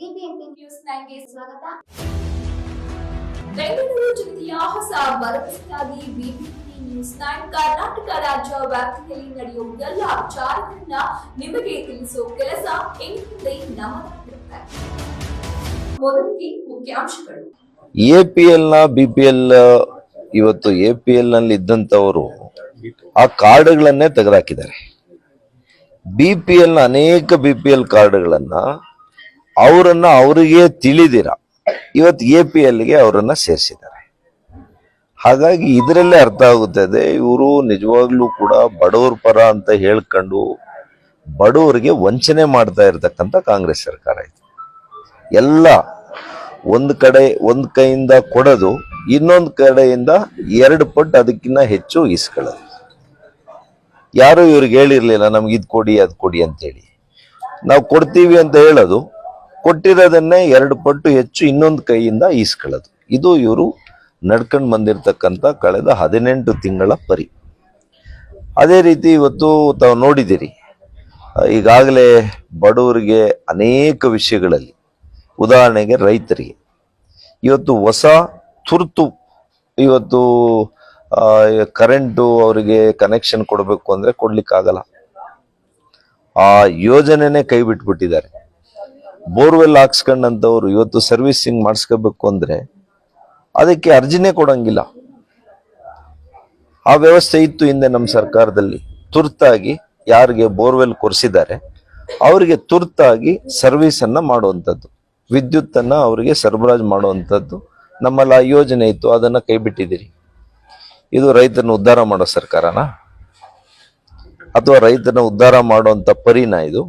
BBMP news ನೈನ್ಗೆ ಸ್ವಾಗತ. ಬೆಂಗಳೂರು ಜಿಲ್ಲೆಯ ಹೊಸ ಭರವಸೆಯಾಗಿ ಬಿಬಿಎಂಪಿ ನ್ಯೂಸ್ ನೈನ್ ಕರ್ನಾಟಕ ರಾಜ್ಯ ವ್ಯಾಪ್ತಿಯಲ್ಲಿ ನಡೆಯುವ ಎಲ್ಲ ವಿಚಾರಗಳನ್ನ ನಿಮಗೆ ತಿಳಿಸುವ ಕೆಲಸ ಎಂದಿದೆ ನಮ್ಮದಾಗಿರುತ್ತೆ ಮೊದಲಿಗೆ ಮುಖ್ಯಾಂಶಗಳು. ಎ ಪಿ ಎಲ್ನ ಬಿ ಪಿ ಎಲ್ ಇವತ್ತು ಎ ಪಿ ಎಲ್ನಲ್ಲಿ ಇದ್ದಂತವರು ಆ ಕಾರ್ಡ್ಗಳನ್ನೇ ತೆಗೆದಾಕಿದ್ದಾರೆ ಬಿ ಪಿ ಎಲ್ನ ಅನೇಕ ಬಿ ಪಿ ಎಲ್ ಕಾರ್ಡ್ಗಳನ್ನ ಅವರನ್ನ ಅವರಿಗೆ ತಿಳಿದಿರ. ಇವತ್ತು ಎ ಪಿ ಎಲ್ಗೆ ಅವರನ್ನ ಸೇರಿಸಿದ್ದಾರೆ. ಹಾಗಾಗಿ ಇದರಲ್ಲೇ ಅರ್ಥ ಆಗುತ್ತದೆ ಇವರು ನಿಜವಾಗ್ಲೂ ಕೂಡ ಬಡವರ ಪರ ಅಂತ ಹೇಳ್ಕೊಂಡು ಬಡವರಿಗೆ ವಂಚನೆ ಮಾಡ್ತಾ ಇರತಕ್ಕಂಥ ಕಾಂಗ್ರೆಸ್ ಸರ್ಕಾರ ಇದು. ಎಲ್ಲ ಒಂದು ಕಡೆ ಒಂದು ಕೈಯಿಂದ ಕೊಡೋದು, ಇನ್ನೊಂದು ಕಡೆಯಿಂದ ಎರಡು ಪಟ್ಟು ಅದಕ್ಕಿಂತ ಹೆಚ್ಚು ಇಸ್ಕೊಳ್ಳೋದು ಯಾರು ಇವ್ರಿಗೆ ಹೇಳಿರ್ಲಿಲ್ಲ ನಮ್ಗೆ ಇದು ಕೊಡಿ, ಅದು ಕೊಡಿ ಅಂತೇಳಿ. ನಾವು ಕೊಡ್ತೀವಿ ಅಂತ ಹೇಳೋದು ಕೊಟ್ಟಿರೋದನ್ನೇ ಎರಡು ಪಟ್ಟು ಹೆಚ್ಚು ಇನ್ನೊಂದು ಕೈಯಿಂದ ಈಸ್ಕೊಳ್ಳೋದು. ಇದು ಇವರು ನಡ್ಕೊಂಡು ಬಂದಿರತಕ್ಕಂಥ ಕಳೆದ ಹದಿನೆಂಟು ತಿಂಗಳ ಪರಿ. ಅದೇ ರೀತಿ ಇವತ್ತು ತಾವು ನೋಡಿದ್ದೀರಿ ಈಗಾಗಲೇ ಬಡವರಿಗೆ ಅನೇಕ ವಿಷಯಗಳಲ್ಲಿ, ಉದಾಹರಣೆಗೆ ರೈತರಿಗೆ. ಇವತ್ತು ಹೊಸ ತುರ್ತು, ಇವತ್ತು ಕರೆಂಟು ಅವರಿಗೆ ಕನೆಕ್ಷನ್ ಕೊಡಬೇಕು ಅಂದರೆ ಕೊಡ್ಲಿಕ್ಕಾಗಲ್ಲ. ಆ ಯೋಜನೆನೇ ಕೈ ಬಿಟ್ಬಿಟ್ಟಿದ್ದಾರೆ. ಬೋರ್ವೆಲ್ ಹಾಕ್ಸ್ಕೊಂಡಂಥವ್ರು ಇವತ್ತು ಸರ್ವಿಸಿಂಗ್ ಮಾಡಿಸ್ಕೋಬೇಕು ಅಂದ್ರೆ ಅದಕ್ಕೆ ಅರ್ಜಿನೇ ಕೊಡಂಗಿಲ್ಲ. ಆ ವ್ಯವಸ್ಥೆ ಇತ್ತು ಹಿಂದೆ ನಮ್ಮ ಸರ್ಕಾರದಲ್ಲಿ. ತುರ್ತಾಗಿ ಯಾರಿಗೆ ಬೋರ್ವೆಲ್ ಕೊರೆಸಿದ್ದಾರೆ, ಅವರಿಗೆ ತುರ್ತಾಗಿ ಸರ್ವಿಸ್ ಅನ್ನ ಮಾಡುವಂಥದ್ದು. ವಿದ್ಯುತ್ತನ್ನು ಅವರಿಗೆ ಸರಬರಾಜು ಮಾಡುವಂಥದ್ದು. ನಮ್ಮಲ್ಲಿ ಆ ಯೋಜನೆ ಇತ್ತು, ಅದನ್ನ ಕೈ ಬಿಟ್ಟಿದ್ದೀರಿ ಇದು ರೈತನ ಉದ್ಧಾರ ಮಾಡೋ ಸರ್ಕಾರನಾ? ಅಥವಾ ರೈತನ ಉದ್ಧಾರ ಮಾಡುವಂತ ಪರಿನ ಇದು?